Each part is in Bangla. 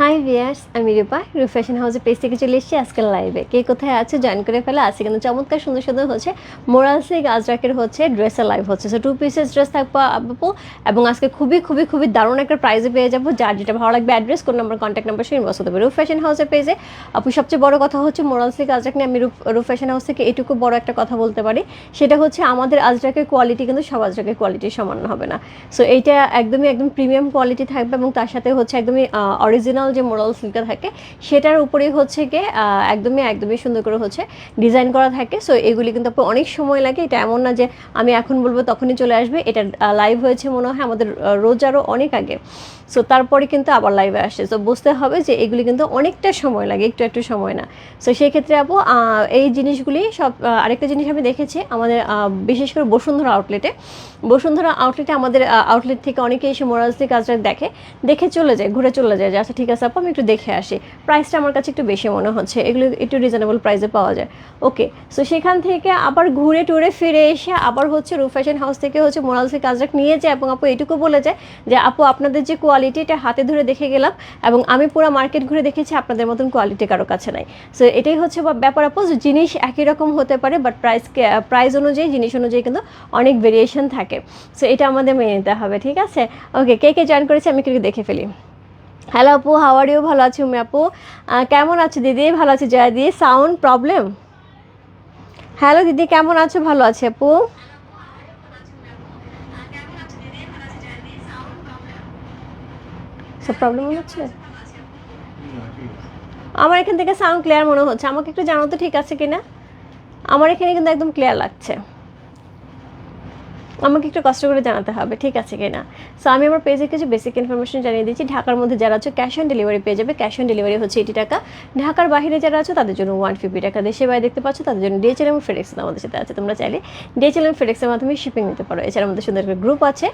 হাই ভিয়ার্স আমি রূপা রূপ ফ্যাশন হাউসের পেজ থেকে চলে এসেছি আজকাল লাইভে কে কোথায় আছে জয়েন করে ফেলে? আছে কিন্তু চমৎকার সুন্দর সুন্দর হচ্ছে মোরালসিক আজরাকের হচ্ছে ড্রেসের লাইভ হচ্ছে। সো টু পিসেস ড্রেস থাকব আপু, এবং আজকে খুবই খুবই খুবই দারুণ একটা প্রাইজে পেয়ে যাব, যার যেটা ভালো লাগবে অ্যাড্রেস কোন নাম্বার কন্ট্যাক্ট নাম্বার সেই ইনবক্স হতে রূপ ফ্যাশন হাউসের পেজে আপু, সবচেয়ে বড় কথা হচ্ছে মোরালসিক আজরাক নিয়ে আমি রূপ রূপ ফ্যাশন হাউস থেকে এটুকু বড় একটা কথা বলতে পারি। সেটা হচ্ছে আমাদের আজরাকের কোয়ালিটি কিন্তু সব আজরাকের কোয়ালিটি সমান হবে না। সো এইটা একদমই, একদম প্রিমিয়াম কোয়ালিটি থাকবে এবং তার সাথে হচ্ছে একদমই অরিজিনাল যে মোরাল সিল্কটা থাকে, সেটার উপরেই হচ্ছে গিয়ে একদমই একদমই সুন্দর করে হচ্ছে ডিজাইন করা থাকে। সো এগুলি কিন্তু আপু অনেক সময় লাগে। এটা এমন না যে আমি এখন বলব তখনই চলে আসবে। এটা লাইভ হয়েছে মনে হয় আমাদের রোজ আরও অনেক আগে। সো তারপরে কিন্তু আবার লাইভে আসে। সো বুঝতে হবে যে এগুলি কিন্তু অনেকটা সময় লাগে, একটু একটু সময় না। সো সেই ক্ষেত্রে আপু এই জিনিসগুলি সব আরেকটা জিনিস আমি দেখেছি আমাদের বিশেষ করে বসুন্ধরা আউটলেটে বসুন্ধরা আউটলেটে আমাদের আউটলেট থেকে অনেকে এসে মোরালসি কাজটা দেখে দেখে চলে যায়, ঘুরে চলে যায় যে আচ্ছা ঠিক আপু, আমি একটু দেখে আসি। প্রাইসটা আমার কাছে একটু বেশি মনে হচ্ছে। এগুলো একটু রিজনেবল প্রাইসে পাওয়া যায়। ওকে সো সেখান থেকে আবার ঘুরে টুরে ফিরে এসে আবার হচ্ছে রূপ ফ্যাশন হাউস থেকে হচ্ছে মোরালসি কাজটা নিয়ে যায় এবং আপু এটুকু বলে যায় যে, আপু, আপনাদের যে কোয়ালিটি এটা হাতে ধরে দেখে গেলাম এবং আমি পুরো মার্কেট ঘুরে দেখেছি, আপনাদের মতন কোয়ালিটি কারও কাছে নাই। সো এটাই হচ্ছে ব্যাপার আপু জিনিস একই রকম হতে পারে বাট প্রাইস প্রাইস অনুযায়ী, জিনিস অনুযায়ী কিন্তু অনেক ভেরিয়েশন থাকে। সো এটা আমাদের মেনে নিতে হবে, ঠিক আছে? ওকে কে কে জয়েন করেছে আমি একটু দেখে ফেলি। হ্যালো আপু হাওয়ার ইউ ভালো আছি উমি আপু। কেমন আছো দিদি? ভালো আছি জয়া দি। সাউন্ড প্রবলেম হ্যালো দিদি, কেমন আছো? ভালো আছি আপু। সব প্রবলেম হচ্ছে? আমার এখান থেকে সাউন্ড ক্লিয়ার মনে হচ্ছে। আমাকে একটু জানো তো ঠিক আছে কিনা? আমার এখানে কিন্তু একদম ক্লিয়ার লাগছে। আমাকে একটু কষ্ট করে জানাতে হবে, ঠিক আছে কিনা? সো আমি আমার পেজে কিছু বেসিক ইনফরমেশন জানিয়ে দিচ্ছি। ঢাকার মধ্যে যারা আছো ক্যাশ অন ডেলিভারি পেয়ে যাবে। ক্যাশ অন ডেলিভারি হচ্ছে এইটি টাকা। ঢাকার বাইরে যারা আছো, তাদের জন্য ওয়ান ফিফটি টাকা। দেশে বাইরে দেখতে পাচ্ছ, তাদের জন্য ডিএচএল এবং ফেডেক্স আমাদের সাথে আছে। তোমরা চাইলে ডিএচএল এবং ফেডেক্সের মাধ্যমে শিপিং নিতে পারো। এছাড়া আমাদের সুন্দর একটা গ্রুপ আছে।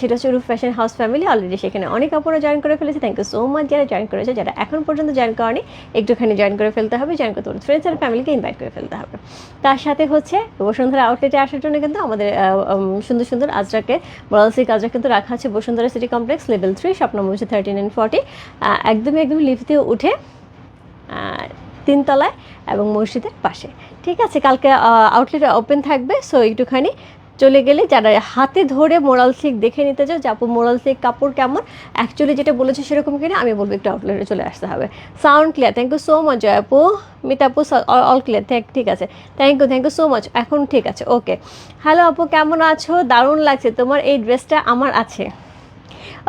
সেটা হচ্ছে রুফ ফ্যাশন হাউস ফ্যামিলি অলরেডি সেখানে অনেক কাপড়ও জয়েন করে ফেলেছে। থ্যাংক ইউ সো মাচ যারা জয়েন করেছে। যারা এখন পর্যন্ত জয়েন করেনি, একটুখানি জয়েন করে ফেলতে হবে। জয়েন করতে হবে। ফ্রেন্ডস আর ফ্যামিলিকে ইনভাইট করে ফেলতে হবে। তার সাথে হচ্ছে বসুন্ধরা আউটলেটে আসার জন্য কিন্তু আমাদের সুন্দর সুন্দর আজরাকে বরালসি আজরা কিন্তু রাখা আছে Bashundhara city complex, level three shop number হচ্ছে থার্টিন অ্যান্ড ফর্টি একদমই একদমই লিফট দিয়ে উঠে তিনতলায় এবং মসজিদের পাশে। ঠিক আছে, কালকে আউটলেট ওপেন থাকবে সো একটুখানি চলে গেলে যারা হাতে ধরে মোরাল সিক দেখে নিতে চাও যে আপু, মোরাল সিক কাপড় কেমন? অ্যাকচুয়ালি যেটা বলেছে সেরকম কিনা, আমি বলব একটু আউটলেটে চলে আসতে হবে। Sound clear thank you so much আপু। মিতা আপু অল ক্লিয়ার থ্যাংক ঠিক আছে। Thank you thank you so much এখন ঠিক আছে ওকে হ্যালো আপু, কেমন আছো? দারুণ লাগছে, তোমার এই ড্রেসটা আমার আছে।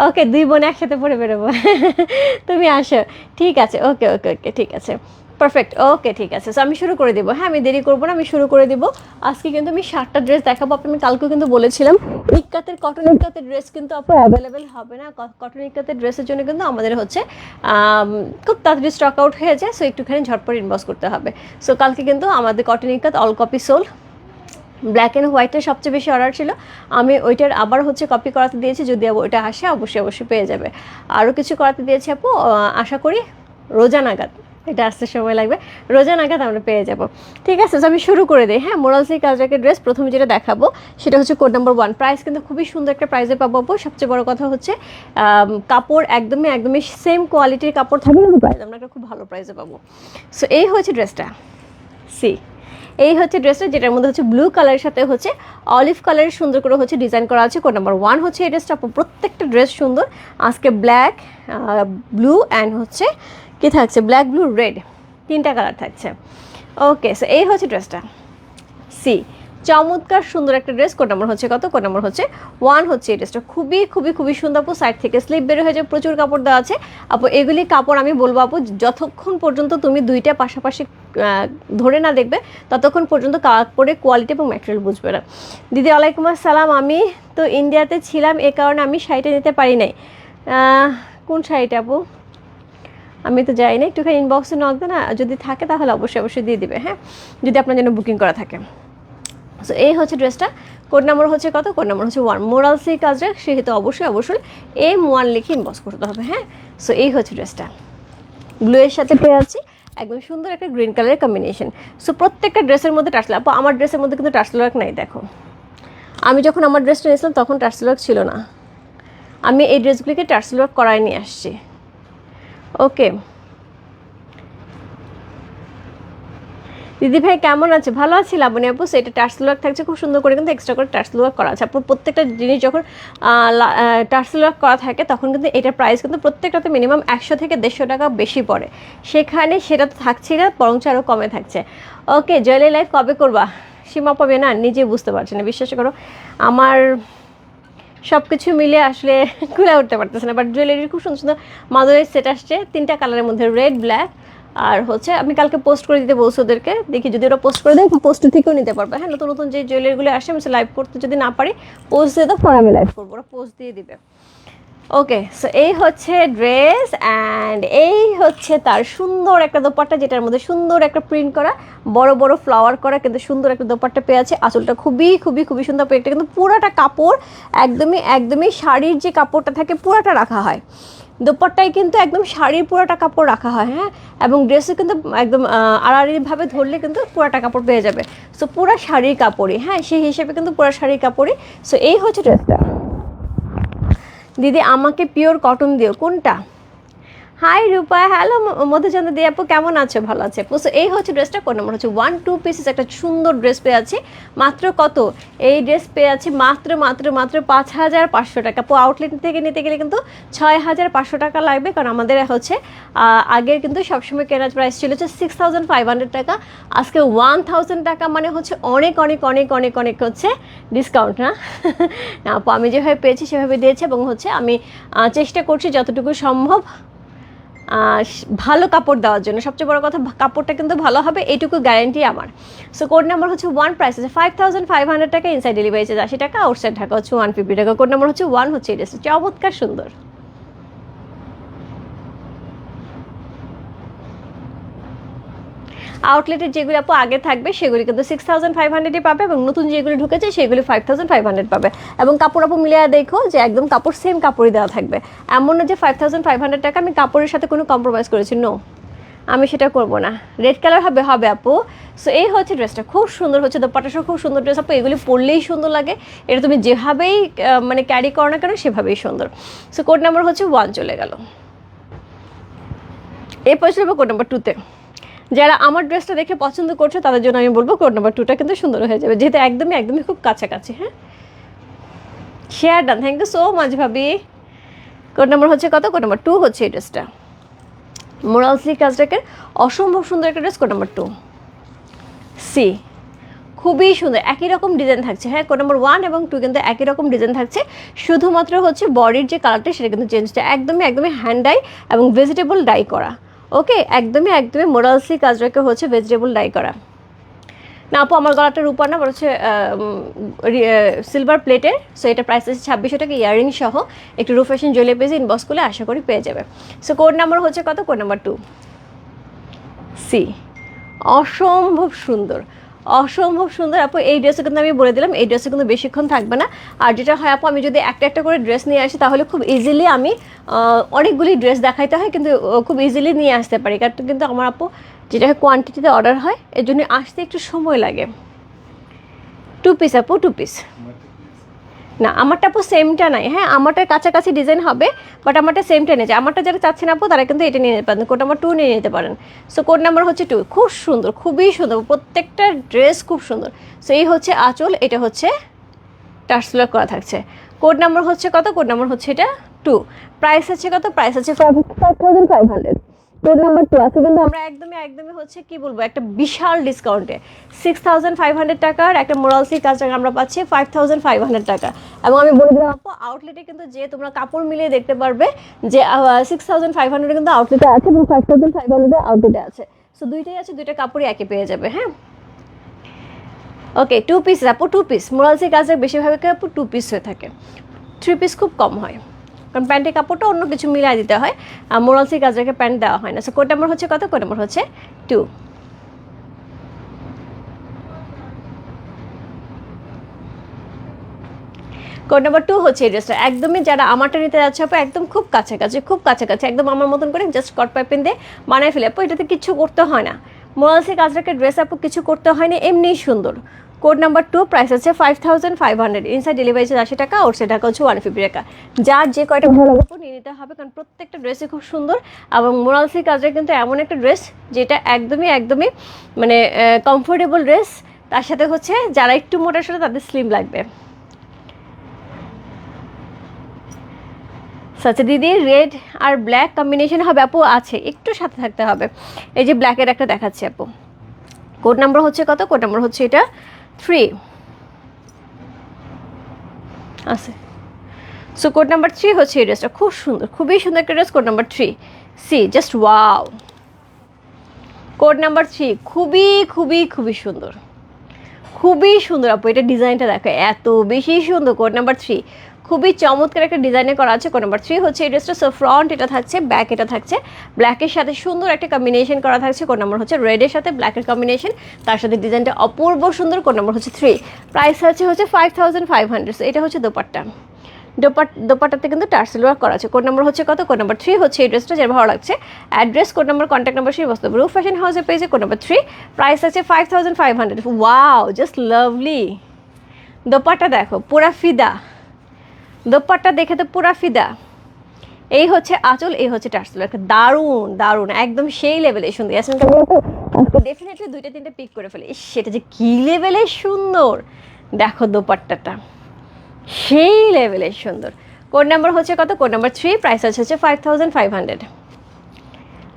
ওকে দুই বোন একসাথে পরে বেরোবো। তুমি আসো। ঠিক আছে ওকে ওকে ওকে ঠিক আছে। পারফেক্ট ওকে ঠিক আছে। আমি শুরু করে দেবো। হ্যাঁ আমি দেরি করব না, আমি শুরু করে দেবো। আজকে কিন্তু আমি সাতটা ড্রেস দেখাবো। আপু, আমি কালকেও কিন্তু বলেছিলাম ইক্কাতের কটন ইক্কাতের ড্রেস কিন্তু আপু অ্যাভেলেবেল হবে না। কটন ইক্কাতের ড্রেসের জন্য কিন্তু আমাদের হচ্ছে খুব তাড়াতাড়ি স্টক আউট হয়ে যায়। সো একটুখানি ঝটপট ইনবক্স করতে হবে। সো কালকে কিন্তু আমাদের কটন ইক্কাত অল কপি সোল ব্ল্যাক অ্যান্ড হোয়াইটের সবচেয়ে বেশি অর্ডার ছিল। আমি ওইটার আবার হচ্ছে কপি করাতে দিয়েছি। যদি ওইটা আসে, অবশ্যই অবশ্যই পেয়ে যাবে। আরও কিছু করাতে দিয়েছি আপু। আশা করি রোজা নাগাদ। এটা আসতে সময় লাগবে। রোজা নাগাদ আমরা পেয়ে যাব। ঠিক আছে? আমি শুরু করে দিই। হ্যাঁ মোরালসি কাজরাকের ড্রেস প্রথমে যেটা দেখাবো, সেটা হচ্ছে কোড নাম্বার ওয়ান প্রাইস কিন্তু খুবই সুন্দর একটা প্রাইসে পাবো সবচেয়ে বড় কথা হচ্ছে কাপড় একদমই একদমই সেম কোয়ালিটির কাপড় থাকবে কিন্তু প্রাইস আমরা একটা খুব ভালো প্রাইসে পাবো। সো এই হচ্ছে ড্রেসটা সি এই হচ্ছে ড্রেসটা যেটার মধ্যে হচ্ছে ব্লু কালারের সাথে হচ্ছে অলিভ কালারের সুন্দর করে হচ্ছে ডিজাইন করা আছে। কোড নাম্বার ওয়ান হচ্ছে এই ড্রেসটা প্রত্যেকটা ড্রেস সুন্দর। আজকে ব্ল্যাক ব্লু অ্যান্ড হচ্ছে কি থাকছে? ব্ল্যাক ব্লু রেড তিনটা কালার থাকছে। ওকে সো এই হচ্ছে ড্রেসটা সি চমৎকার সুন্দর একটা ড্রেস কোড নাম্বার হচ্ছে কত? কোড নাম্বার হচ্ছে ওয়ান হচ্ছে এই ড্রেসটা খুবই খুবই খুবই সুন্দর আপু সাইড থেকে স্লিপ বের হয়ে যায়, প্রচুর কাপড় দেওয়া আছে। আপু, এগুলি কাপড় আমি বলব আপু, যতক্ষণ পর্যন্ত তুমি দুইটা পাশাপাশি ধরে না দেখবে, ততক্ষণ পর্যন্ত কাপড়ের কোয়ালিটি এবং ম্যাটেরিয়াল বুঝবে না। দিদি, ওয়ালাইকুম আসসালাম। আমি তো ইন্ডিয়াতে ছিলাম, এ কারণে আমি শাড়িটা নিতে পারি নাই। কোন শাড়িটা আপু? আমি তো যাই না, একটুখানি ইনবক্সে নক দেন যদি থাকে তাহলে অবশ্যই অবশ্যই দিয়ে দিবে হ্যাঁ? যদি আপনার জন্য বুকিং করা থাকে। সো এই হচ্ছে ড্রেসটা কোড নাম্বার হচ্ছে কত? কোড নাম্বার হচ্ছে ওয়ান মোরাল সি কাজ কাজটা, সেহেতু অবশ্যই অবশ্যই এম ওয়ান লিখে ইনবক্স করতে হবে হ্যাঁ? সো এই হচ্ছে ড্রেসটা ব্লু এর সাথে পেয়ে আছি একদম সুন্দর একটা গ্রিন কালারের কম্বিনেশন সো প্রত্যেকটা ড্রেসের মধ্যে টার্সেল আপু, আমার ড্রেসের মধ্যে কিন্তু ওয়ার্ক নাই, দেখো। আমি যখন আমার ড্রেসটা নিয়েছিলাম, তখন ওয়ার্ক ছিল না। আমি এই ড্রেসগুলিকে ওয়ার্ক করায় নিয়ে আসছি। ওকে। দিদি ভাই, কেমন আছে? ভালো আছি লাবণী আপু? এটা টার্সেল ওয়ার্ক থাকছে, খুব সুন্দর করে কিন্তু এক্সট্রা করে টার্সেল ওয়ার্ক করা আছে। আপু প্রত্যেকটা জিনিস যখন টার্সেল ওয়ার্ক করা থাকে, তখন কিন্তু এটার প্রাইস কিন্তু প্রত্যেকটাতে মিনিমাম একশো থেকে দেড়শো টাকা বেশি পড়ে। সেখানে সেটা তো থাকছে না, বরঞ্চ আরও কমে থাকছে। ওকে জুয়েলারি লাইফ কবে করবা? সীমা পাবে না নিজে বুঝতে পারছি না, বিশ্বাস করো। আমার সব কিছু মিলে আসলে খুলে উঠতে পারতেছে না বাট জুয়েলারির খুব সুন্দর সুন্দর মাদুরের সেট আসছে, তিনটা কালারের মধ্যে রেড ব্ল্যাক আর হচ্ছে আমি কালকে পোস্ট করে দিতে বলছি ওদেরকে, দেখি যদি ওরা পোস্ট করে দেয় পোস্ট থেকেও নিতে পারবে। হ্যাঁ নতুন নতুন যে জুয়েলারিগুলো আসে, আমি লাইভ করতে যদি না পারি পোস্ট দিয়ে তো ফোরামে লাইভ করব, ওরা পোস্ট দিয়ে দিবে। ওকে সো এই হচ্ছে ড্রেস অ্যান্ড এই হচ্ছে তার সুন্দর একটা দোপাট্টা, যেটার মধ্যে সুন্দর একটা প্রিন্ট করা, বড় বড় ফ্লাওয়ার করা, কিন্তু সুন্দর একটা দোপাট্টা পেয়ে আছে। আসলটা খুবই খুবই খুবই সুন্দর এটা কিন্তু পুরাটা কাপড়, একদমই একদমই শাড়ির যে কাপড়টা থাকে, পুরাটা রাখা হয়। দোপাট্টায় কিন্তু একদম শাড়ির পুরাটা কাপড় রাখা হয় হ্যাঁ? এবং ড্রেসে কিন্তু একদম আড়াআড়িভাবে ধরলে কিন্তু পুরাটা কাপড় পেয়ে যাবে। সো পুরা শাড়ির কাপড়ই হ্যাঁ? সেই হিসেবে কিন্তু পুরা শাড়ির কাপড়ই। সো এই হচ্ছে ড্রেসটা দিদি আমাকে পিওর কটন দিও কোনটা? হাই রূপা হ্যালো মধুচন্দ্র দি আপু কেমন আছো? ভালো আছে। আপু So, এই হচ্ছে ড্রেসটা কোন নম্বর হচ্ছে ওয়ান টু পিসেস একটা সুন্দর ড্রেস পেয়ে আছে। মাত্র কত? এই ড্রেস পেয়ে আছে মাত্র মাত্র মাত্র পাঁচ হাজার পাঁচশো টাকা। আপু আউটলেট থেকে নিতে গেলে কিন্তু ছয় হাজার পাঁচশো টাকা লাগবে। কারণ আমাদের হচ্ছে আগের কিন্তু সবসময় কেনার প্রাইস ছিল হচ্ছে সিক্স থাউজেন্ড ফাইভ হান্ড্রেড টাকা। আজকে ওয়ান থাউজেন্ড টাকা মানে হচ্ছে অনেক অনেক অনেক অনেক অনেক হচ্ছে ডিসকাউন্ট না? না আপু আমি যেভাবে পেয়েছি সেভাবে দিয়েছি এবং হচ্ছে আমি চেষ্টা করছি যতটুকু সম্ভব ভালো কাপড় দেওয়ার জন্য। সবচেয়ে বড় কথা কাপড়টা কিন্তু ভালো হবে এইটুকু গ্যারেন্টি আমার। সো কোড নাম্বার হচ্ছে ওয়ান প্রাইস আছে ফাইভ থাউজেন্ড ফাইভ হান্ড্রেড টাকা ইনসাইড ডেলিভারি আছে আশি টাকা আউটসাইড ঢাকা হচ্ছে ওয়ান ফিফটি টাকা কোড নাম্বার হচ্ছে ওয়ান হচ্ছে, এটা চমৎকার সুন্দর। আউটলেটের যেগুলি আপু আগে থাকবে, সেগুলি কিন্তু সিক্স থাউজেন্ড ফাইভ হান্ড্রেডে পাবে এবং নতুন যেগুলি ঢুকেছে, সেগুলি ফাইভ থাউজেন্ড ফাইভ হান্ড্রেড পাবে। এবং কাপড় আপু মিলিয়ে দেখো যে একদম কাপড় সেম কাপড়ই দেওয়া থাকবে। এমন না যে ফাইভ থাউজেন্ড ফাইভ হান্ড্রেড টাকা আমি কাপড়ের সাথে কোনো কম্প্রোমাইজ করেছি নো আমি সেটা করব না। রেড কালার হবে হবে আপু। সো এই হচ্ছে ড্রেসটা খুব সুন্দর হচ্ছে দোপাটাসও খুব সুন্দর ড্রেস আপু। এগুলি পরলেই সুন্দর লাগে। এটা তুমি যেভাবেই মানে ক্যারি করো না কেন, সেভাবেই সুন্দর। সো কোড নাম্বার হচ্ছে ওয়ান চলে গেল। এরপর চলবে কোড নাম্বার টুতে যারা আমার ড্রেসটা দেখে পছন্দ করছে, তাদের জন্য আমি বলব কোড নাম্বার টুটা কিন্তু সুন্দর হয়ে যাবে। যেহেতু একদমই একদমই খুব কাছাকাছি হ্যাঁ? Share done thank you so much ভাবি। কোড নাম্বার হচ্ছে কত? কোড নাম্বার টু হচ্ছে এই ড্রেসটা। মোরালসি কাজটাকে অসম্ভব সুন্দর একটা dress code number two C খুবই সুন্দর, একই রকম ডিজাইন থাকছে হ্যাঁ? কোড নাম্বার ওয়ান এবং টু কিন্তু একই রকম ডিজাইন থাকছে। শুধুমাত্র হচ্ছে বডির যে কালারটা সেটা কিন্তু চেঞ্জটা একদমই একদমই হ্যান্ড ডাই এবং ভেজিটেবল ডাই করা। ওকে, একদমই একদমই মোরালসি কাজটাকে হচ্ছে ভেজিটেবল ডাই করা। না, আপু, আমার গলাটা রূপার না হচ্ছে সিলভার প্লেটের সো এটা প্রাইস আছে ছাব্বিশশো টাকা ইয়ারিং সহ। একটু রু ফ্যাশন জলে পেজে ইনবক্স করলে আশা করি পেয়ে যাবে। সো কোড নাম্বার হচ্ছে কত? কোড নাম্বার টু সি অসম্ভব সুন্দর। অসম্ভব সুন্দর। আপু, এই ড্রেসে কিন্তু আমি বলে দিলাম, এই ড্রেসে কিন্তু বেশিক্ষণ থাকবে না। আর যেটা হয়, আপু, আমি যদি একটা একটা করে ড্রেস নিয়ে আসি, তাহলে খুব ইজিলি আমি অনেকগুলি ড্রেস দেখাইতে হয়, কিন্তু খুব ইজিলি নিয়ে আসতে পারি। কারণ কিন্তু আমার আপু যেটা হয় কোয়ান্টিটিতে অর্ডার হয়, এর জন্য আসতে একটু সময় লাগে। টু পিস আপু টু পিস না, আমারটা আপু সেমটা নাই। হ্যাঁ আমারটার কাছাকাছি ডিজাইন হবে বাট আমারটা সেমটা নিয়েছে আমারটা যারা চাচ্ছেন আপু, তারা কিন্তু এটা নিয়ে নিতে পারেন, কোড নাম্বার টু নিয়ে নিতে পারেন। সো কোড নাম্বার হচ্ছে টু খুব সুন্দর, খুবই সুন্দর, প্রত্যেকটা ড্রেস খুব সুন্দর। সো এই হচ্ছে আঁচল, এটা হচ্ছে টার্সলার করা থাকছে। কোড নাম্বার হচ্ছে কত? কোড নাম্বার হচ্ছে এটা টু প্রাইস আছে কত? প্রাইস আছে five thousand five hundred code number two আছে কিন্তু আমরা একদমই একদমই হচ্ছে কি বলব, একটা বিশাল ডিসকাউন্টে সিক্স থাউজেন্ড ফাইভ হান্ড্রেড টাকার একটা মোরালসি কাজ আমরা পাচ্ছি ফাইভ থাউজেন্ড ফাইভ হান্ড্রেড টাকা। এবং আমি বলে দিলাম, আপু আউটলেটে কিন্তু যে তোমরা কাপড় মিলিয়ে দেখতে পারবে যে সিক্স থাউজেন্ড ফাইভ হান্ড্রেড কিন্তু আউটলেটে আছে এবং ফাইভ থাউজেন্ড ফাইভ হান্ড্রেডে আউটলেটে আছে। সো দুইটাই আছে, দুইটা কাপড়ই একে পেয়ে যাবে হ্যাঁ? ওকে টু পিস আপু টু পিস মোরালসি কাজে বেশিরভাগ, আপু টু পিস হয়ে থাকে। থ্রি পিস খুব কম হয়। কারণ প্যান্টের কাপড়টা অন্য কিছু মিলাই দিতে হয়, আর মোরালসি কাজটাকে প্যান্ট দেওয়া হয় না। সো কোড নাম্বার হচ্ছে কত? কোড নাম্বার হচ্ছে টু কোড নাম্বার টু হচ্ছে এই ড্রেসটা একদমই যারা আমারটা নিতে যাচ্ছে আপু, একদম খুব কাছাকাছি খুব কাছাকাছি, একদম আমার মতন করে জাস্ট কট পাইপেন দিয়ে বানায় ফেলে। আপু, এটাতে কিছু করতে হয় না। মোরালসি কাজটাকে ড্রেস আপু কিছু করতে হয় না এমনিই সুন্দর। কোড নাম্বার টু প্রাইস আছে five thousand five hundred inside delivery charge আশি টাকা ওর সেটা হচ্ছে ওয়ান ফিফটি টাকা। যার যে কয়টা ভালো লাগবে নিয়ে নিতে হবে, কারণ প্রত্যেকটা ড্রেসই খুব সুন্দর। এবং মোরালসি কাজের কিন্তু এমন একটা ড্রেস যেটা একদমই একদমই মানে কমফোর্টেবল ড্রেস তার সাথে হচ্ছে যারা একটু মোটার সাথে তাদের স্লিম লাগবে। আচ্ছা দিদি রেড আর ব্ল্যাক কম্বিনেশন হবে আপু, আছে। একটু সাথে থাকতে হবে। এই যে ব্ল্যাকের একটা দেখাচ্ছে আপু। কোড নাম্বার হচ্ছে কত? কোড নাম্বার হচ্ছে এটা থ্রি আছে। সো কোড নাম্বার থ্রি হচ্ছে এই ড্রেসটা খুব সুন্দর, খুবই সুন্দর একটা dress code number three C just wow code number three খুবই খুবই খুবই সুন্দর। খুবই সুন্দর, আপু, এটা ডিজাইনটা দেখো, এত বেশি সুন্দর। কোড নাম্বার থ্রি খুবই চমৎকার একটা ডিজাইনে করা আছে। কোড নাম্বার থ্রি হচ্ছে এই ড্রেসটা। সো ফ্রন্ট এটা থাকছে ব্যাক এটা থাকছে। ব্ল্যাকের সাথে সুন্দর একটা কম্বিনেশন করা থাকছে। কোন নাম্বার হচ্ছে রেডের সাথে ব্ল্যাকের কম্বিনেশন তার সাথে ডিজাইনটা অপূর্ব সুন্দর। কোন নাম্বার হচ্ছে থ্রি প্রাইস আছে হচ্ছে ফাইভ থাউজেন্ড ফাইভ হান্ড্রেড এটা হচ্ছে দোপাট্টা। দোপাট দোপাট্টাতে কিন্তু টার্সেল ওয়ার্ক করা আছে। কোড নম্বর হচ্ছে কত? কোড নাম্বার থ্রি হচ্ছে এই ড্রেসটা, যেটা ভালো লাগছে। Address code number contact number সেই বস্তু রুফ ফ্যাশন হাউসের পেজে কোড নাম্বার থ্রি প্রাইস আছে five thousand five hundred wow just lovely dupatta দেখো, পুরা ফিদা। দোপাট্টা দেখে তো পুরা ফিদা। এই হচ্ছে আচল, এই হচ্ছে টার্সেল একটা দারুণ দারুণ, একদম সেই লেভেলে সুন্দর। ইয়াসমিন ডেফিনেটলি দুইটা তিনটা পিক করে ফেলে। সেটা যে কী লেভেলে সুন্দর। দেখো দোপাট্টাটা। সেই লেভেলের সুন্দর। কোড নাম্বার হচ্ছে কত? কোড নাম্বার থ্রি প্রাইস আছে হচ্ছে five thousand five hundred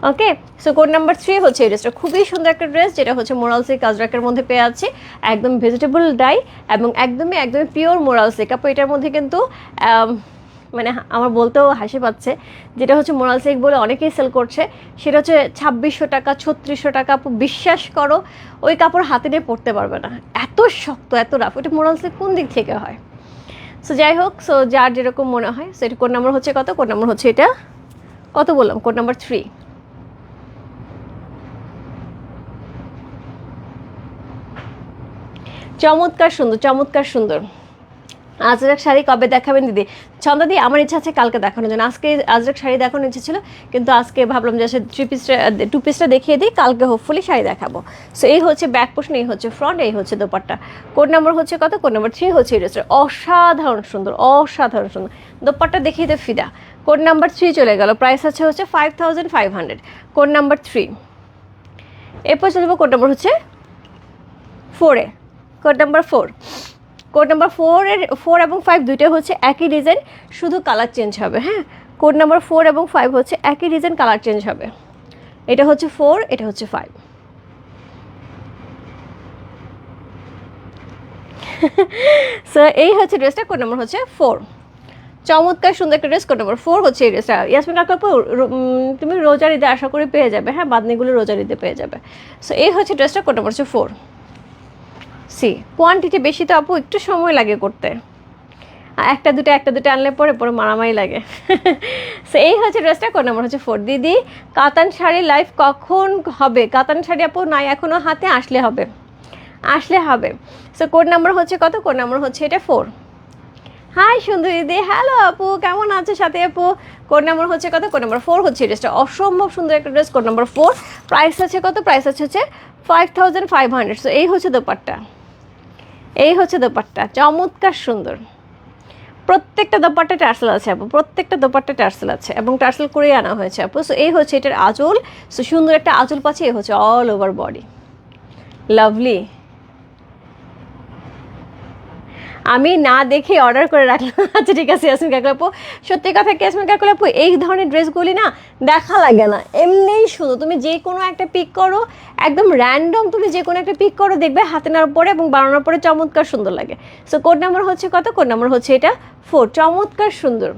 okay so code number three হচ্ছে এই ড্রেসটা খুবই সুন্দর একটা ড্রেস যেটা হচ্ছে মোরাল সিক কাজরাকের মধ্যে পেয়ে আছে একদম ভেজিটেবল ডাই এবং একদমই একদমই পিওর মোরাল সিক আপু, এটার মধ্যে কিন্তু মানে আমার বলতেও হাসি পাচ্ছে, যেটা হচ্ছে মোরাল সিক বলে অনেকেই সেল করছে। সেটা হচ্ছে ছাব্বিশশো টাকা, ছত্রিশশো টাকা। বিশ্বাস করো, ওই কাপড় হাতে নিয়ে পরতে পারবে না। এত শক্ত, এত রাফ ওটা মোরাল সিক কোন দিক থেকে হয়? সো যাই হোক সো যার যেরকম মনে হয় সো এটা কোড নাম্বার হচ্ছে কত? কোড নাম্বার হচ্ছে এটা, কত বললাম? কোড নাম্বার থ্রি চমৎকার সুন্দর চমৎকার সুন্দর। আজরাক শাড়ি কবে দেখাবেন দিদি? ছন্দা দি আমার ইচ্ছা আছে কালকে দেখানোর জন্য। আজকে আজরাক শাড়ি দেখানোর ইচ্ছে ছিল, কিন্তু আজকে ভাবলাম যে থ্রি পিসটা টু পিসটা দেখিয়ে দিই, কালকে হোপফুলি শাড়ি দেখাবো। সো এই হচ্ছে ব্যাক পোর্শন এই হচ্ছে ফ্রন্ট এই হচ্ছে দোপাট্টা। কোড নাম্বার হচ্ছে কত? কোড নাম্বার থ্রি হচ্ছে এই ড্রেসটা অসাধারণ সুন্দর অসাধারণ সুন্দর। দোপাট্টা দেখিয়ে দে ফিদা। কোড নাম্বার থ্রি চলে গেল প্রাইস আছে হচ্ছে five thousand five hundred code number three এরপর চলে যাব কোড নাম্বার হচ্ছে ফোরে code number four code number ফোরের ফোর এবং ফাইভ দুইটাই হচ্ছে একই ডিজাইন শুধু কালার চেঞ্জ হবে হ্যাঁ? কোড নাম্বার ফোর এবং ফাইভ হচ্ছে একই ডিজাইন কালার চেঞ্জ হবে। এটা হচ্ছে ফোর এটা হচ্ছে ফাইভ সো এই হচ্ছে ড্রেসটা কোড নাম্বার হচ্ছে ফোর চমৎকার সুন্দর একটা ড্রেস কোড নাম্বার ফোর হচ্ছে এই ড্রেসটা ইয়াসমিন কাকু তুমি রোজার ঈদে আশা করে পেয়ে যাবে হ্যাঁ? বাদনিগুলো রোজার ঈদে পেয়ে যাবে। সো এই হচ্ছে ড্রেসটা কোড নাম্বার হচ্ছে ফোর সি কোয়ান্টিটি বেশি তো আপু, একটু সময় লাগে করতে। একটা দুটো একটা দুটো আনলে পরে পরে মারামারি লাগে। সো এই হচ্ছে ড্রেসটা কোন নাম্বার হচ্ছে ফোর দিদি, কাতান শাড়ি লাইফ কখন হবে? কাতান শাড়ি আপু নাই এখনও হাতে, আসলে হবে। আসলে হবে। সো কোড নাম্বার হচ্ছে কত? কোড নাম্বার হচ্ছে এটা ফোর হাই সুন্দর দিদি। হ্যালো আপু, কেমন আছে সাথে আপু? কোড নাম্বার হচ্ছে কত? কোড নাম্বার ফোর হচ্ছে ড্রেসটা অসম্ভব সুন্দর একটা dress code number four price আছে কত? প্রাইস আছে হচ্ছে five thousand five hundred so এই হচ্ছে দোপাট্টা। এই হচ্ছে দোপাট্টা, চমৎকার সুন্দর। প্রত্যেকটা দোপাট্টা টার্সেল আছে আপু, প্রত্যেকটা দোপাট্টা টার্সেল আছে এবং টার্সেল করে আনা হয়েছে আপু। সো এই হচ্ছে এটার আঁচল সো সুন্দর একটা আঁচল পাচ্ছে, এই হচ্ছে অল ওভার বডি লাভলি আমি না দেখে অর্ডার করে রাখলাম। আচ্ছা ঠিক আছে, ইয়াসমিন কাকুল আপু। সত্যি কথা কি, ইয়াসমিন কাকুল আপু, এই ধরনের ড্রেসগুলি না দেখা লাগে না। এমনিই শুধু তুমি যে কোনো একটা পিক করো, একদম র্যান্ডম তুমি যে কোনো একটা পিক করো, দেখবে হাতে নেওয়ার পরে এবং বানানোর পরে চমৎকার সুন্দর লাগে। সো কোড নাম্বার হচ্ছে কত? কোড নাম্বার হচ্ছে এটা ফোর চমৎকার সুন্দর।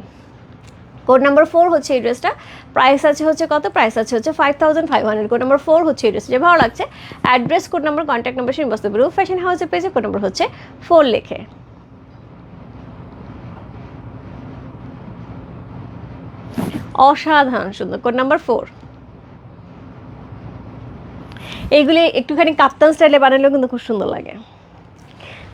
কোড নাম্বার ফোর হচ্ছে এই ড্রেসটা। প্রাইস আছে হচ্ছে কত? প্রাইস আছে হচ্ছে five thousand five hundred code number four হচ্ছে এই ড্রেসটা। ভালো লাগছে? Address code number contact number সেই বস্তু ফ্যাশন হাউসের পেজে কোড নাম্বার হচ্ছে ফোর লেখে। অসাধারণ, সুন্দর। Code number four. এইগুলি একটুখানি কাপ্তান স্টাইলে বানালেও কিন্তু খুব সুন্দর লাগে।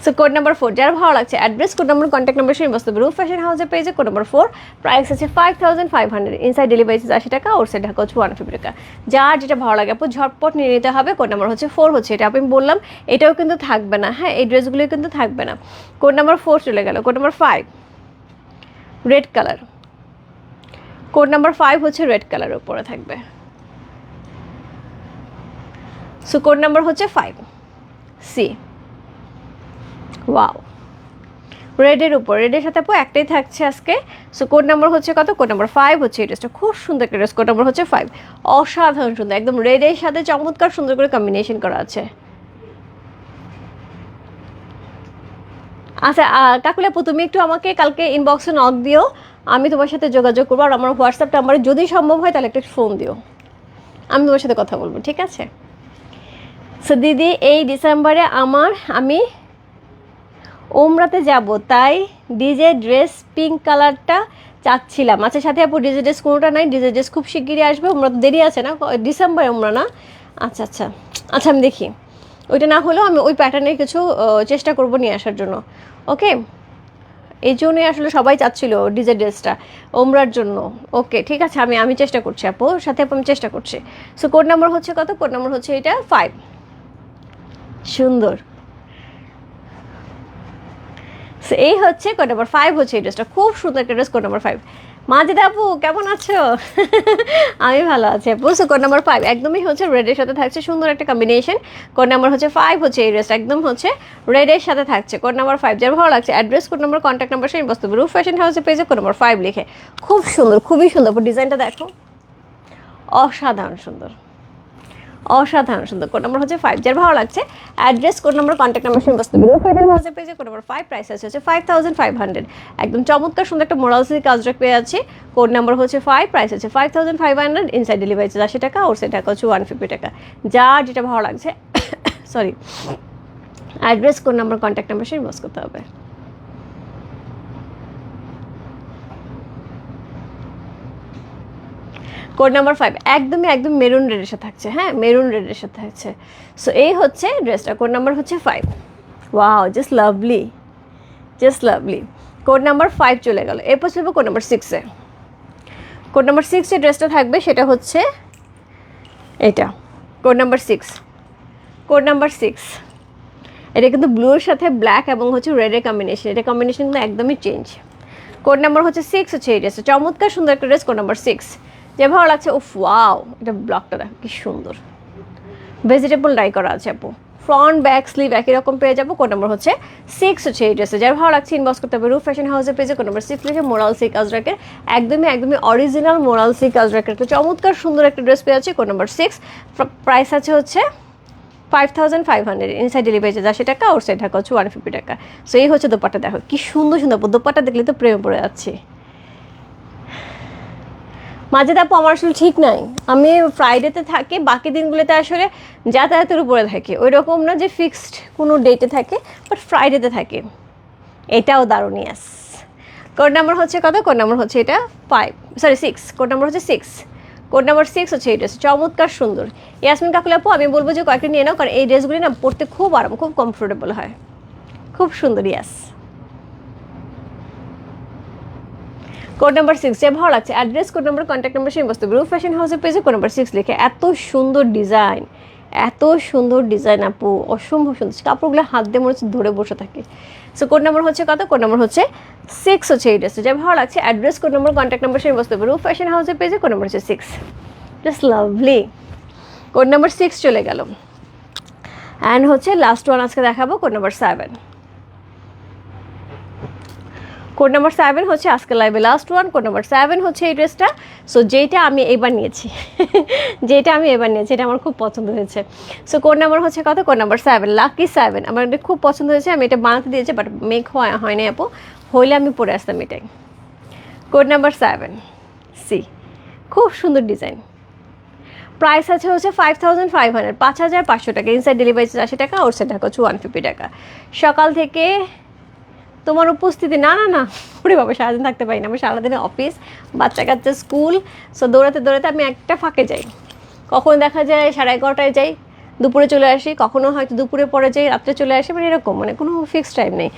সো কোড নাম্বার ফোর, যার ভালো লাগছে address code number contact number সেই বস্তু রুফ ফ্যাশন হাউসের পেয়েছে কোড নাম্বার ফোর প্রাইস আছে five thousand five hundred inside delivery আশি টাকা ওর সাইড ঢাকা হচ্ছে ওয়ান ফিফটি টাকা। যার যেটা ভালো লাগে, আপু, ঝটপট নিয়ে নিতে হবে। কোড নাম্বার হচ্ছে ফোর হচ্ছে এটা। আমি বললাম, এটাও কিন্তু থাকবে না। হ্যাঁ এই ড্রেসগুলো কিন্তু থাকবে না। কোড নাম্বার ফোর চলে গেল। Code number five red colour code number five হচ্ছে রেড কালারের উপরে থাকবে। সো কোড নাম্বার হচ্ছে ফাইভ সি ওয়াও রেডের উপর রেডের সাথে আপু একটাই থাকছে আজকে। সো কোড নাম্বার হচ্ছে কত? কোড নাম্বার ফাইভ হচ্ছে এই ড্রেসটা খুব সুন্দর একটা ড্রেস কোড নাম্বার হচ্ছে ফাইভ অসাধারণ সুন্দর একদম রেডের সাথে চমৎকার সুন্দর করে কম্বিনেশন করা আছে। আচ্ছা আহ, কাকুলি আপু তুমি একটু আমাকে কালকে ইনবক্সে নক দিও। আমি তোমার সাথে যোগাযোগ করব আর আমার হোয়াটসঅ্যাপ নাম্বারে যদি সম্ভব হয় তাহলে একটা ফোন দিও। আমি তোমার সাথে কথা বলব, ঠিক আছে? সো দিদি, এই ডিসেম্বরে আমার, আমি ওমরাতে যাব, তাই ডিজে ড্রেস পিঙ্ক কালারটা চাচ্ছিলাম। আচ্ছা সাথে আপু, ডিজে ড্রেস কোনোটা নাই, ডিজে ড্রেস খুব শিগগিরই আসবে ওমরা তো দেরি আছে না? ডিসেম্বরে ওমরা না? আচ্ছা আচ্ছা। আচ্ছা আমি দেখি। ওইটা না হলেও আমি ওই প্যাটার্নের কিছু চেষ্টা করব নিয়ে আসার জন্য ওকে এই জন্যই আসলে সবাই চাচ্ছিল ডিজে ড্রেসটা, ওমরার জন্য। ওকে, ঠিক আছে, আমি আমি চেষ্টা করছি আপু সাথে আপু আমি চেষ্টা করছি। সো কোড নাম্বার হচ্ছে কত? কোড নাম্বার হচ্ছে এটা ফাইভ সুন্দর। এই হচ্ছে কোড নাম্বার ফাইভ হচ্ছে এই ড্রেসটা খুব সুন্দর একটা dress code number five Majida আপু কেমন আছো? আমি ভালো আছি। আপু সো কোড নাম্বার ফাইভ একদমই হচ্ছে রেডের সাথে থাকছে সুন্দর একটা কম্বিনেশন কোড নাম্বার হচ্ছে ফাইভ হচ্ছে এই ড্রেসটা একদম হচ্ছে রেডের সাথে থাকছে। কোড নাম্বার ফাইভ যার ভালো লাগছে address code number contact number সেই বস্তু। রুফ ফ্যাশন হাউসে পেয়েছে কোড নাম্বার ফাইভ লিখে। খুব সুন্দর, খুবই সুন্দর। ডিজাইনটা দেখো। অসাধারণ সুন্দর। অসাধারণ, সুন্দর কোড নাম্বার হচ্ছে ফাইভ যার ভালো লাগছে address code number contact number সেই বস্তু ফেডারেল হাউসে পেয়েছে কোড নাম্বার ফাইভ প্রাইস আছে হচ্ছে ফাইভ থাউজেন্ড ফাইভ হান্ড্রেড একদম চমৎকার, সুন্দর একটা মোরালসি কাজটা পেয়ে আছে কোড নাম্বার হচ্ছে ফাইভ প্রাইস আছে five thousand five hundred inside delivery charge আশি টাকা ওর সাইড টাকা হচ্ছে ওয়ান ফিফটি টাকা। যার যেটা ভালো লাগছে sorry address code number contact number বস করতে হবে। কোড নাম্বার ফাইভ একদমই, একদম মেরুন রেডের সাথে থাকছে হ্যাঁ? মেরুন রেডের সাথে থাকছে। সো এই হচ্ছে ড্রেসটা কোড নাম্বার হচ্ছে five wow just lovely just lovely code number five চলে গেল। এরপর চলবে কোড নাম্বার সিক্সে কোড নাম্বার সিক্সে ড্রেসটা থাকবে, সেটা হচ্ছে এটা। Code number six code number six এটা কিন্তু ব্লুর সাথে ব্ল্যাক এবং হচ্ছে রেডের কম্বিনেশন এটা কম্বিনেশন কিন্তু একদমই চেঞ্জ কোড নাম্বার হচ্ছে সিক্স হচ্ছে এই ড্রেসটা চমৎকার সুন্দর একটা ড্রেস কোড নাম্বার সিক্স যে ভালো লাগছে, উফ, ওয়াও, এটা ব্লকটা দেখো, কি সুন্দর। ভেজিটেবল ডাই করা আছে আপু। ফ্রন্ট ব্যাক স্লিভ একই রকম পেয়ে যাব। কোন নাম্বার হচ্ছে সিক্স হচ্ছে এই ড্রেসে যার ভালো লাগছে ইনবক্স করতে হবে। রুফ ফ্যাশন হাউসে পেয়েছে কোন নম্বর সিক্স লিখে মোরাল সিক আজরাকের একদমই একদমই অরিজিনাল মোরাল সিক আজরাকের একটা চমৎকার সুন্দর একটা ড্রেস পেয়ে আছে কোন নাম্বার সিক্স প্রাইস আছে হচ্ছে five thousand five hundred inside delivery charge আশি টাকা ওর সাইড ঢাকা হচ্ছে ওয়ান ফিফটি টাকা। সো এই হচ্ছে দোপাটা দেখো, কি সুন্দর সুন্দর দোপাটা দেখলে তো প্রেমে পড়ে যাচ্ছে। মাঝে আপু আমার আসলে ঠিক নাই। আমি ফ্রাইডেতে থাকি, বাকি দিনগুলোতে আসলে যাতায়াতের উপরে থাকি। ওই রকম না যে ফিক্সড কোনো ডেটে থাকে বাট ফ্রাইডেতে থাকে। এটাও দারুণ ইয়াস কোড নাম্বার হচ্ছে কত? কোড নাম্বার হচ্ছে এটা five sorry six code number হচ্ছে সিক্স কোড নাম্বার সিক্স হচ্ছে এই ড্রেস চমৎকার সুন্দর। ইয়াসমিন কাকুল আপু, আমি বলব যে কয়েকটা নিয়ে নাও, কারণ এই ড্রেসগুলি না পরতে খুব আরাম, খুব কমফোর্টেবল হয়। খুব সুন্দর ইয়াস কোড নাম্বার সিক্স যে ভালো লাগছে। Address code number contact number, সেই বস্তু। রুফ ফ্যাশন হাউসের পেজে কোড নাম্বার সিক্স লিখে এত সুন্দর ডিজাইন এত সুন্দর ডিজাইন আপু, অসম্ভব সুন্দর। কাপড়গুলো হাত দিয়ে মনে হচ্ছে ধরে বসে থাকে। সো কোড নাম্বার হচ্ছে কত? কোড নাম্বার হচ্ছে সিক্স হচ্ছে এই ড্রেসে যা ভালো লাগছে। Address code number contact number, সেই বস্তু। রুফ ফ্যাশন হাউসের পেজে কোড নাম্বার হচ্ছে six just lovely code number six চলে গেল। অ্যান্ড হচ্ছে লাস্ট ওয়ান আজকে দেখাবো, code number seven code number seven হচ্ছে আজকে লাইভে last one code number seven হচ্ছে এই ড্রেসটা সো যেটা আমি এবার নিয়েছি যেটা আমি এবার নিয়েছি, এটা আমার খুব পছন্দ হয়েছে। সো কোড নাম্বার হচ্ছে কত? Code number seven lucky seven আমার এটা খুব পছন্দ হয়েছে, আমি এটা বানাতে দিয়েছি বাট মেক হয়, হয়নি আপু। হইলে আমি পরে আসতাম এটাই। কোড নাম্বার সেভেন সি খুব সুন্দর ডিজাইন প্রাইস আছে হচ্ছে ফাইভ থাউজেন্ড ফাইভ হান্ড্রেড পাঁচ হাজার পাঁচশো টাকা ইনসাইড ডেলিভারি আশি টাকা ওর সাইড টাকা হচ্ছে ওয়ান ফিফটি টাকা। সকাল থেকে তোমার উপস্থিতি, না না না। ওরে বাবা, সারাদিন থাকতে পারি না। আমি সারাদিনে অফিস বাচ্চা কাচ্চা স্কুল সো দৌড়াতে দৌড়াতে আমি একটা ফাঁকে যাই। কখন দেখা যায়, সাড়ে এগারোটায় যাই, দুপুরে চলে আসি, কখনো হয়তো দুপুরে পরে যাই, রাত্রে চলে আসি মানে এরকম মানে কোনো ফিক্সড টাইম নেই।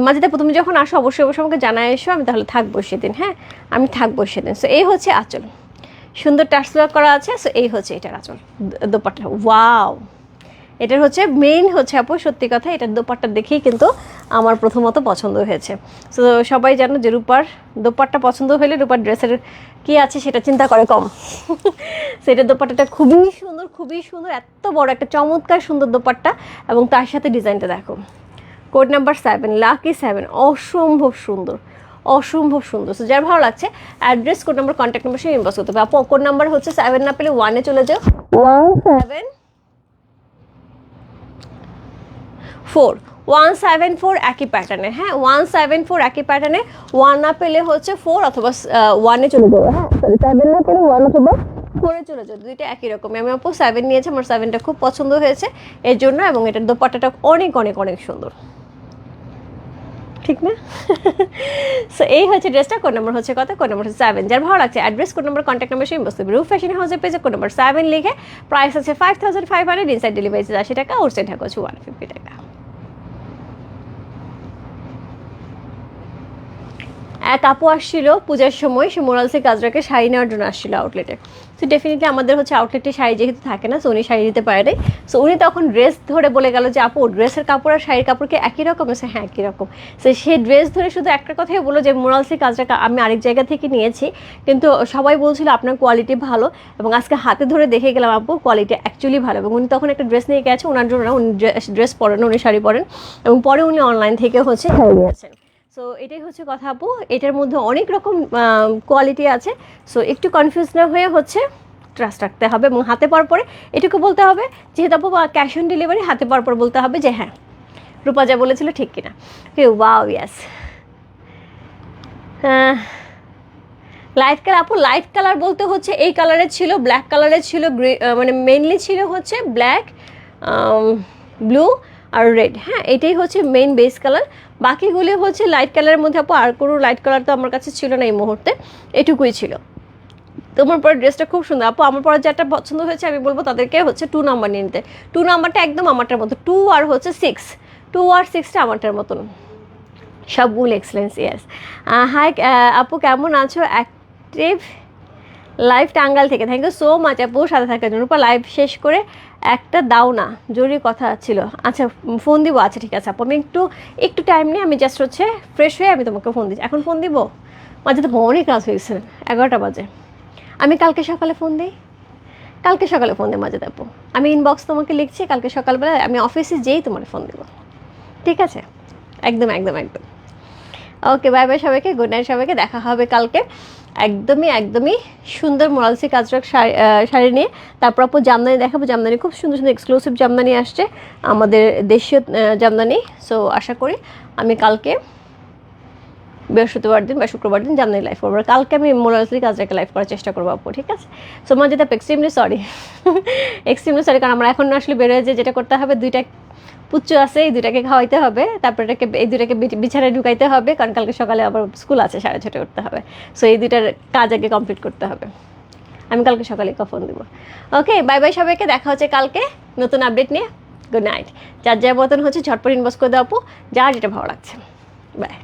মাঝেতে তুমি যখন আসো, অবশ্যই অবশ্যই আমাকে জানায় এসো, আমি তাহলে থাকব সেদিন হ্যাঁ? আমি থাকব সেদিন। সো এই হচ্ছে আচল সুন্দর টার্সওয়ার্ক করা আছে সো এই হচ্ছে এটার আচল দো- দোপাট্টা ওয়াও এটার হচ্ছে মেইন হচ্ছে আপু সত্যি কথা এটার দোপাট্টা দেখেই কিন্তু আমার প্রথমত পছন্দ হয়েছে। সো সবাই জানো যে রূপার দোপাট্টা পছন্দ হলে রূপার ড্রেসের কি আছে সেটা চিন্তা করে কম। সেটার দোপাট্টাটা খুবই সুন্দর খুবই সুন্দর এত বড় একটা চমৎকার সুন্দর দোপাট্টা এবং তার সাথে ডিজাইনটা দেখো। Code number seven lucky seven অসম্ভব সুন্দর অসম্ভব সুন্দর। সো যার ভালো লাগছে address code number contact number সে ইনবক্স করতে হবে। আপু কোড নাম্বার হচ্ছে সেভেন না পেলে ওয়ানে চলে যাও। One seven four one seven four একই প্যাটার্নে হ্যাঁ? ওয়ান সেভেন ফোর একই প্যাটার্নে ওয়ান না পেলে হচ্ছে ফোর অথবা ওয়ানে চলে যাবে হ্যাঁ? সরি সেভেন না পেলে ওয়ান অথবা ফোরে চলে যাবে দুইটা একই রকমই। আমি অপু সেভেন নিয়েছি আমার সেভেনটা খুব পছন্দ হয়েছে এর জন্য এবং এটার দোপাট্টাটা অনেক অনেক অনেক সুন্দর। ঠিক না? সো এই হচ্ছে ড্রেসটা কোন নম্বর হচ্ছে কত? কোন নম্বর হচ্ছে সেভেন যার ভালো লাগছে অ্যাড্রেস কোন নম্বর কন্ট্যাক্ট নম্বর সেই বস্তু। রুফ ফ্যাশন হাউসের পেজে কোন নম্বর সেভেন লিখে প্রাইস আছে five thousand five hundred inside delivery আশি টাকা ওর ঢাকা হচ্ছে ওয়ান ফিফটি টাকা। এক আপু আসছিল পূজার সময়, সে মোরালসে কাজরাকে শাড়ি নেওয়ার জন্য আসছিল আউটলেটে সো ডেফিনেটলি আমাদের হচ্ছে আউটলেটে শাড়ি যেহেতু থাকে না সো উনি শাড়ি দিতে পারে সো উনি তখন ড্রেস ধরে বলে গেল যে আপু ড্রেসের কাপড় আর শাড়ির কাপড়কে একই রকম? সে হ্যাঁ একই রকম। সো সে ড্রেস ধরে শুধু একটা কথাই বলল যে মোরালসি কাজটা আমি আরেক জায়গা থেকে নিয়েছি। কিন্তু সবাই বলছিল আপনার কোয়ালিটি ভালো। এবং আজকে হাতে ধরে দেখে গেলাম আপু কোয়ালিটি অ্যাকচুয়ালি ভালো। এবং উনি তখন একটা ড্রেস নিয়ে গেছে ওনার জন্য উনি ড্রেস পরেন উনি শাড়ি পরেন। এবং পরে উনি অনলাইন থেকে হচ্ছে শাড়ি নিয়েছেন সো এটাই হচ্ছে কথা, আপু। এটার মধ্যে অনেক রকম কোয়ালিটি আছে। সো একটু কনফিউজ না হয়ে হচ্ছে ট্রাস্ট রাখতে হবে এবং হাতে পাওয়ার পরে এটুকু বলতে হবে, যেহেতু আপু ক্যাশ অন ডেলিভারি হাতে পাওয়ার পর বলতে হবে যে হ্যাঁ রূপা যা বলেছিল ঠিক কিনা। কে ওয়াও ইয়াস লাইট কালার আপু লাইট কালার বলতে হচ্ছে এই কালারের ছিল ব্ল্যাক কালারের ছিল মানে মেনলি ছিল হচ্ছে ব্ল্যাক ব্লু আর রেড হ্যাঁ এটাই হচ্ছে মেইন বেস কালার বাকিগুলি হচ্ছে লাইট কালারের মধ্যে আপু, আর কোনো লাইট কালার তো আমার কাছে ছিল না এই মুহূর্তে, এটুকুই ছিল। তোমার পরে ড্রেসটা খুব সুন্দর। আপু, আমার পরে যেটা পছন্দ হয়েছে, আমি বলব তাদেরকে হচ্ছে টু নাম্বার নিয়ে নিতে। টু নাম্বারটা একদম আমারটার মতো। টু আর হচ্ছে সিক্স টু আর সিক্সটা আমারটার মতন। সবগুলো এক্সেলেন্স ইয়াস হাই আপু, কেমন আছো? অ্যাক্টিভ লাইভ টাঙ্গাল থেকে। থ্যাংক ইউ সো মাচ আপু, সাথে থাকার জন্য। রূপা লাইভ শেষ করে একটা দাও না, জরুরি কথা ছিল। আচ্ছা ফোন দিব। আচ্ছা ঠিক আছে আপু, আমি একটু একটু টাইম নিয়ে আমি জাস্ট হচ্ছে ফ্রেশ হয়ে আমি তোমাকে ফোন দিচ্ছি। এখন ফোন দিব? মাঝে তো অনেক রাত হয়েছে, এগারোটা বাজে। আমি কালকে সকালে ফোন দিই? কালকে সকালে ফোন দিই মাঝে আপু। আমি ইনবক্স তোমাকে লিখছি, কালকে সকালবেলা আমি অফিসে যেই তোমার ফোন দিব। ঠিক আছে? একদম একদম একদম। ওকে বাই বাই সবাইকে গুড নাইট সবাইকে, দেখা হবে কালকে। একদমই একদমই সুন্দর মোরালসি কাজরক শাড়ি নিয়ে। তারপর আপু জামদানি দেখাবো, জামদানি খুব সুন্দর সুন্দর এক্সক্লুসিভ জামদানি আসছে। আমাদের দেশীয় জামদানি সো আশা করি আমি কালকে বৃহস্পতিবার দিন বা শুক্রবার দিন জামদানি লাইভ করব। কালকে আমি মোরালসি কাজরাকে লাইভ করার চেষ্টা করব আপু, ঠিক আছে? সো মাঝে তাপ এক্সট্রিমলি সরি এক্সট্রিমলি সরি কারণ আমরা এখন আসলে বেরোয় যে যেটা করতে হবে, দুইটা পুচ্চু আছে, এই দুটাকে খাওয়াইতে হবে। তারপরে এটাকে, এই দুটাকে বিছানায় ঢুকাইতে হবে, কারণ কালকে সকালে আবার স্কুল আছে, সাড়ে ছটা উঠতে হবে। সো এই দুটার কাজ আগে কমপ্লিট করতে হবে। আমি কালকে সকালে কফোন দিব। ওকে বাই বাই সবাইকে, দেখা হচ্ছে কালকে। নতুন আপডেট নিয়ে গুড নাইট যার যা মতন হচ্ছে, ঝটপট ইনবক্স করে দেওয়া যার যেটা ভালো লাগছে বাই